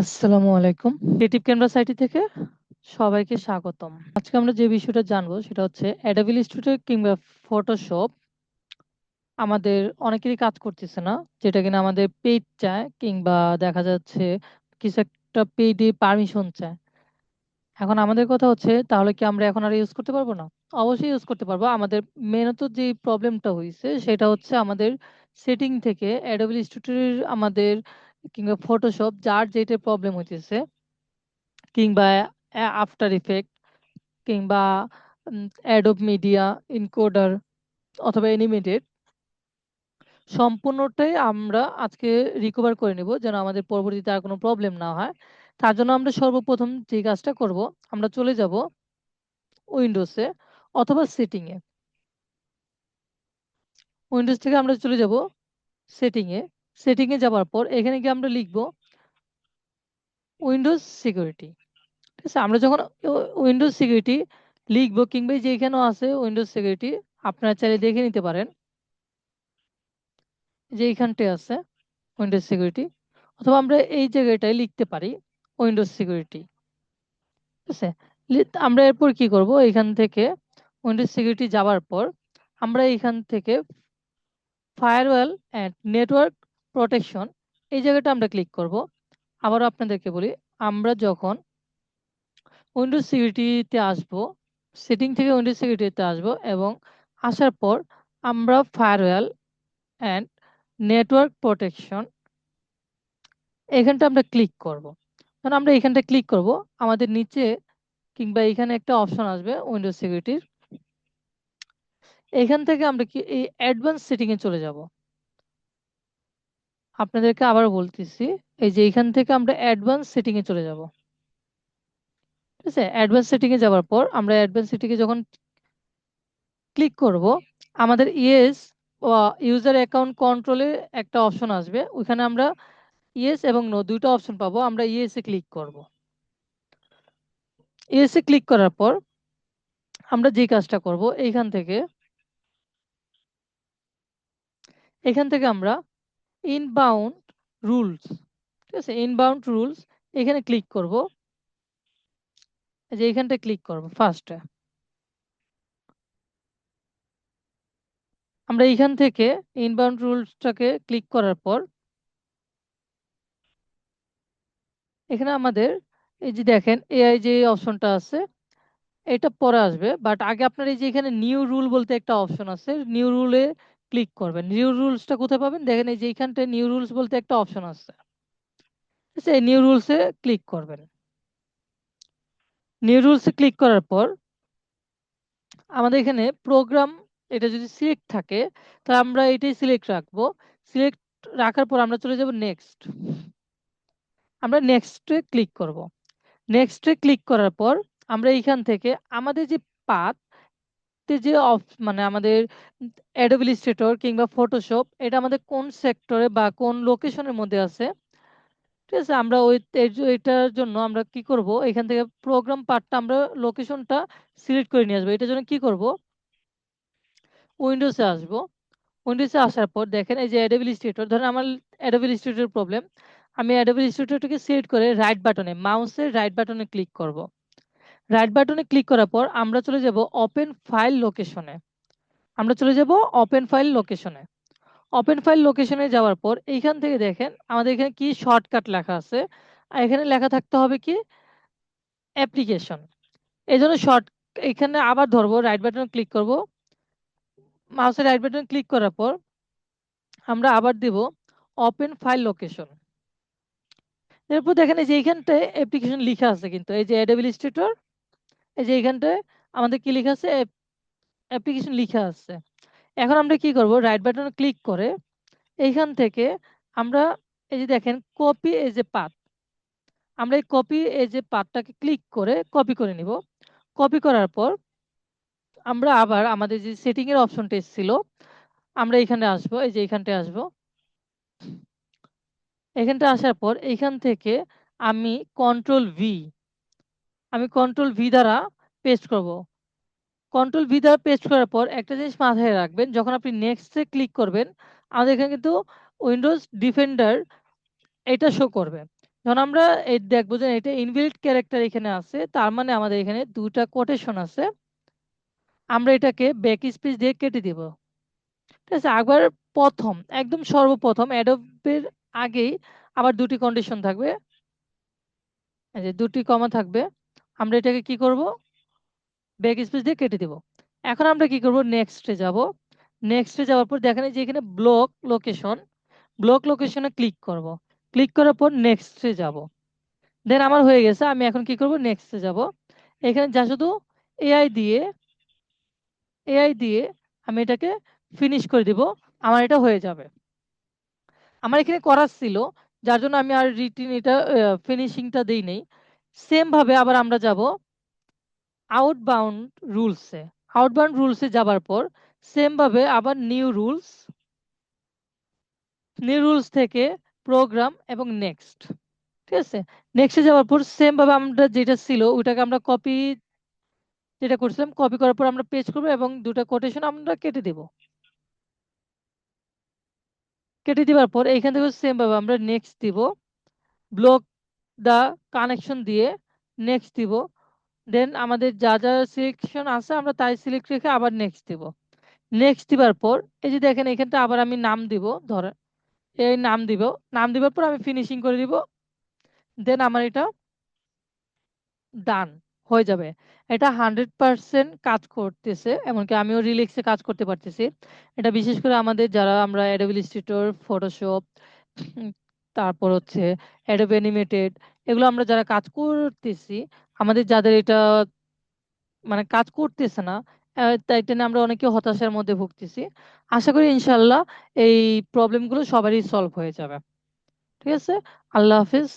আসসালামু আলাইকুম। Creative IT থেকে সবাইকে স্বাগতম। আজকে আমরা যে বিষয়টা জানব সেটা হচ্ছে অ্যাডোবি ইলাস্ট্রেটর কিংবা ফটোশপ আমাদের অনেকেরই কাজ করতেছে না, যেটা কিনা আমাদের চায় কিংবা দেখা যাচ্ছে কিছু একটা পেইডে পারমিশন চায়। এখন আমাদের কথা হচ্ছে, তাহলে কি আমরা এখন আর ইউজ করতে পারব না? অবশ্যই ইউজ করতে পারব। আমাদের মেনত যে প্রবলেমটা হয়েছে সেটা হচ্ছে আমাদের সেটিং থেকে অ্যাডোবি ইলাস্ট্রেটরের আমাদের কিংবা ফটোশপ যার যেটা প্রবলেম হইতেছে, কিংবা আফটার ইফেক্ট কিংবা অ্যাডোব মিডিয়া ইনকোডার অথবা অ্যানিমেটেড সম্পূর্ণটাই আমরা আজকে রিকভার করে নেব যেন আমাদের পরবর্তীতে আর কোনো প্রবলেম না হয়। তার জন্য আমরা সর্বপ্রথম যে কাজটা করব, আমরা চলে যাব উইন্ডোজে অথবা সেটিংয়ে উইন্ডোজ থেকে আমরা চলে যাব সেটিংয়ে সেটিংয়ে যাওয়ার পর এখানে গিয়ে আমরা লিখব উইন্ডোজ সিকিউরিটি ঠিক আছে? আমরা যখন উইন্ডোজ সিকিউরিটি লিখব কিংবা যে এখানেও আছে উইন্ডোজ সিকিউরিটি আপনারা চাইলে দেখে নিতে পারেন। যে এইখানটায় আছে উইন্ডোজ সিকিউরিটি অথবা আমরা এই জায়গাটায় লিখতে পারি উইন্ডোজ সিকিউরিটি ঠিক আছে? আমরা এরপর কি করব? এখান থেকে উইন্ডোজ সিকিউরিটি যাওয়ার পর আমরা এখান থেকে ফায়ারওয়াল অ্যান্ড নেটওয়ার্ক প্রোটেকশন এই জায়গাটা আমরা ক্লিক করব। আবারও আপনাদেরকে বলি, আমরা যখন উইন্ডোজ সিকিউরিটিতে আসব সেটিং থেকে উইন্ডোজ সিকিউরিটিতে আসব এবং আসার পর আমরা ফায়ারওয়াল অ্যান্ড নেটওয়ার্ক প্রোটেকশন এখানটা আমরা ক্লিক করব। কারণ আমরা এখানটা ক্লিক করব, আমাদের নিচে কিংবা এখানে একটা অপশন আসবে উইন্ডোজ সিকিউরিটির এখান থেকে আমরা কি এই অ্যাডভান্স সেটিং এ চলে যাব। আপনাদেরকে আবার বলতেছি, এই যে এখান থেকে আমরা অ্যাডভান্স সেটিং এ চলে যাব। ঠিক আছে? অ্যাডভান্স সেটিং এ যাওয়ার পর আমরা অ্যাডভান্স সেটিং এ যখন ক্লিক করব, আমাদের ইয়েস ইউজার অ্যাকাউন্ট কন্ট্রোলে একটা অপশন আসবে। ওইখানে আমরা ইয়েস এবং নো দুইটা অপশন পাবো। আমরা ইয়েস এ ক্লিক করব। ইয়েস এ ক্লিক করার পর আমরা যে কাজটা করব, এইখান থেকে, এখান থেকে আমরা ইনবাউন্ড রুলস ঠিক আছে? ইনবাউন্ড রুলস এখানে ক্লিক করব। যে এখানটা ক্লিক করব ফার্স্টে আমরা এখান থেকে ইনবাউন্ড রুলসটাকে ক্লিক করার পর, এখানে আমাদের, এই যে দেখেন এআই যে অপশনটা আছে, এটা পরে আসবে বাট আগে আপনার এই যে এখানে নিউ রুল বলতে একটা অপশন আছে নিউ রুলে ক্লিক করবেন। নিউ রুলসটা কোথায় পাবেন? দেখেন এই যে এইখানটায় নিউ রুলস বলতে একটা অপশন আছে। এই নিউ রুলসে ক্লিক করবেন। নিউ রুলসে ক্লিক করার পর আমাদের এখানে প্রোগ্রাম এটা যদি সিলেক্ট থাকে, তাহলে আমরা এটাই সিলেক্ট রাখব। সিলেক্ট রাখার পর আমরা চলে যাব নেক্সট আমরা নেক্সটে ক্লিক করব। নেক্সটে ক্লিক করার পর আমরা এইখান থেকে আমাদের যে পাথ যে মানে আমাদের অ্যাডোবি ইলাস্ট্রেটর কিংবা ফটোশপ এটা আমাদের কোন সেক্টরে বা কোন লোকেশনের মধ্যে আছে? ঠিক আছে, আমরা ওই এটার জন্য আমরা কি করব? এখান থেকে প্রোগ্রাম পার্টটা আমরা লোকেশনটা সিলেক্ট করে নিয়ে আসব। এটার জন্য কি করব? উইন্ডোজে আসব। উইন্ডোজে আসার পর দেখেন, এই যে অ্যাডোবি ইলাস্ট্রেটর ধরেন আমার অ্যাডোবি ইলাস্ট্রেটর প্রবলেম আমি অ্যাডোবি ইলাস্ট্রেটরটাকে সিলেক্ট করে রাইট বাটনে মাউসের রাইট বাটনে ক্লিক করব। রাইট বাটনে ক্লিক করার পর আমরা চলে যাব ওপেন ফাইল লোকেশনে আমরা চলে যাব ওপেন ফাইল লোকেশনে ওপেন ফাইল লোকেশনে যাওয়ার পর এইখান থেকে দেখেন আমাদের এখানে কি শর্টকাট লেখা আছে। আর এখানে লেখা থাকতে হবে কি? অ্যাপ্লিকেশন এই জন্য শর্ট এখানে আবার ধরবো রাইট বাটনে ক্লিক করব। মাউসের রাইট বাটনে ক্লিক করার পর আমরা আবার দেব ওপেন ফাইল লোকেশন এরপর দেখেন এই যে এইখানটায় অ্যাপ্লিকেশন লেখা আছে কিন্তু, এই যে অ্যাডোবি ইলাস্ট্রেটর এই যে এইখানটায় আমাদের কি লেখা আছে? অ্যাপ্লিকেশন লেখা আছে। এখন আমরা কি করব? রাইট বাটনে ক্লিক করে এইখান থেকে আমরা এই যে দেখেন, কপি এই যে পাথ আমরা এই কপি এই যে পাথটাকে ক্লিক করে কপি করে নিব। কপি করার পর আমরা আবার আমাদের যে সেটিং এর অপশনটা এসেছিল, আমরা এখানে আসব, এই যে এখানটায় আসব। এখানটা আসার পর এইখান থেকে আমি কন্ট্রোল ভি আমি কন্ট্রোল ভি দ্বারা পেস্ট করব। কন্ট্রোল ভি দ্বারা পেস্ট করার পর একটা জিনিস মাথায় রাখবেন, যখন আপনি নেক্সটে ক্লিক করবেন, আমাদের এখানে কিন্তু উইন্ডোজ ডিফেন্ডার এটা শো করবে। যখন আমরা এই দেখব যে এটা ইনবিল্ট ক্যারেক্টার এখানে আছে, তার মানে আমাদের এখানে দুটা কোটেশন আছে। আমরা এটাকে ব্যাক স্পেস দিয়ে কেটে দিব। ঠিক আছে, আবার প্রথম, একদম সর্বপ্রথম অ্যাডোবের আগেই আবার দুটি কন্ডিশন থাকবে। যে দুটি কমা থাকবে। আমরা এটাকে কি করব? ব্যাক স্পেস দিয়ে কেটে দিব। এখন আমরা কি করব? নেক্সটে যাব। নেক্সটে যাওয়ার পর দেখেন যে এখানে ব্লক লোকেশন ব্লক লোকেশনে ক্লিক করব। ক্লিক করার পর নেক্সটে যাব। দেন আমার হয়ে গেছে, আমি এখন কি করব? নেক্সটে যাব। এখানে যা শুধু এআই দিয়ে এআই দিয়ে আমি এটাকে ফিনিশ করে দিব। আমার এটা হয়ে যাবে। আমার এখানে করার ছিল, যার জন্য আমি আর রিটিন এটা ফিনিশিংটা দেই নেই। সেম ভাবে আবার আমরা যাব আউটবাউন্ড রুলসে আউটবাউন্ড রুলসে যাবার পর সেম ভাবে আবার নিউ রুলস নিউ রুলস থেকে প্রোগ্রাম এবং নেক্সট ঠিক আছে? নেক্সটে যাওয়ার পর সেম ভাবে আমরা যেটা ছিল ওটাকে আমরা কপি যেটা করছিলাম কপি করার পর আমরা পেজ করব এবং দুটো কোটেশন আমরা কেটে দেব। কেটে দেওয়ার পর এইখান থেকে সেম ভাবে আমরা নেক্সট দিব। ব্লক দা কানেকশন দিয়ে নেক্সট দিব। দেন আমাদের যা যা সিলেকশন আছে আমরা তাই সিলেক্ট রেখে আবার নেক্সট দিব। নেক্সট দিবার পর, এই যে দেখেন এখানটা আবার আমি নাম দিব, ধরেন, এই নাম দিব। নাম দিবার পর আমি ফিনিশিং করে দিব। দেন আমার এটা ডান হয়ে যাবে। এটা হান্ড্রেড পার্সেন্ট কাজ করতেছে, এমনকি আমিও রিলেক্সে কাজ করতে পারতেছি। এটা বিশেষ করে আমাদের যারা আমরা অ্যাডোবি ইলিস্ট্রেটর ফটোশপ তারপর হচ্ছে অ্যাডোব অ্যানিমেটেড এগুলো আমরা যারা কাজ করতেছি, আমাদের যাদের এটা মানে কাজ করতেছে না তাই এটা আমরা অনেকে হতাশার মধ্যে ভুগতেছি। আশা করি ইনশাল্লাহ এই প্রবলেমগুলো সবারই সলভ হয়ে যাবে। ঠিক আছে? আল্লাহ হাফিজ।